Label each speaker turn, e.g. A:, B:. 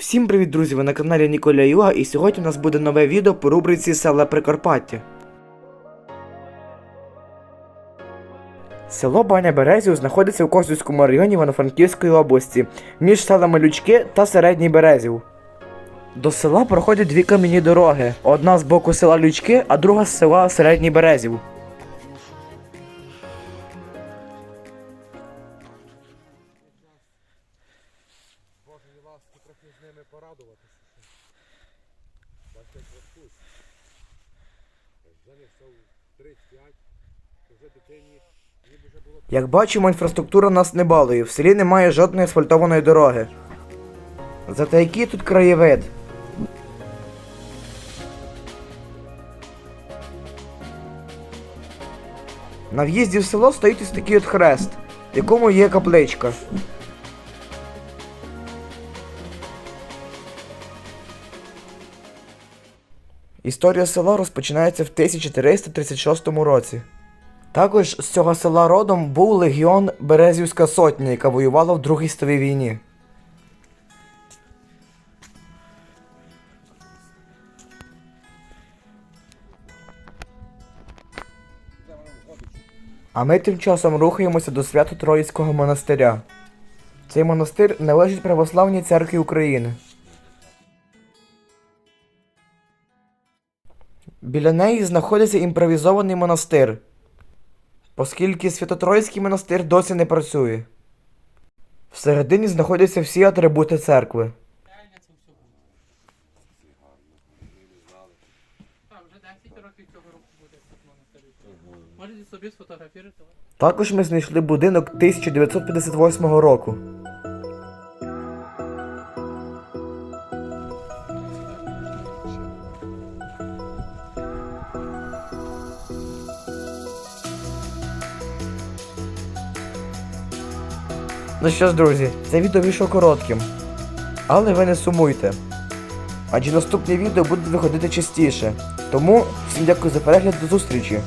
A: Всім привіт, друзі! Ви на каналі Ніколя Юга, і сьогодні у нас буде нове відео по рубриці Села Прикарпаття. Село Баня Березів знаходиться у Косівському районі Івано-Франківської області, між селами Лючки та Середній Березів. До села проходять дві кам'яні дороги: одна з боку села Лючки, а друга з села Середній Березів.
B: Боже, і ласка, трохи з ними порадуватися. Бачите, ростуть. У 3-5, то вже дитині
A: Як бачимо, інфраструктура нас не балує, в селі немає жодної асфальтованої дороги. Зате який тут краєвид? На в'їзді в село стоїть ось такий от хрест, в якому є капличка. Історія села розпочинається в 1336 році. Також з цього села родом був легіон Березівська сотня, яка воювала в Другій світовій війні. А ми тим часом рухаємося до Свято-Троїцького монастиря. Цей монастир належить Православній церкві України. Біля неї знаходиться імпровізований монастир, оскільки Свято-Троїцький монастир досі не працює. Всередині знаходяться всі атрибути церкви.
C: Реально це все буде. Так, вже 10 років цього року буде тут монастирі. Можете собі сфотографувати.
A: Також ми знайшли будинок 1958 року. Ну що ж, друзі, це відео вийшло коротким. Але ви не сумуйте. Адже наступні відео будуть виходити частіше. Тому всім дякую за перегляд до зустрічі.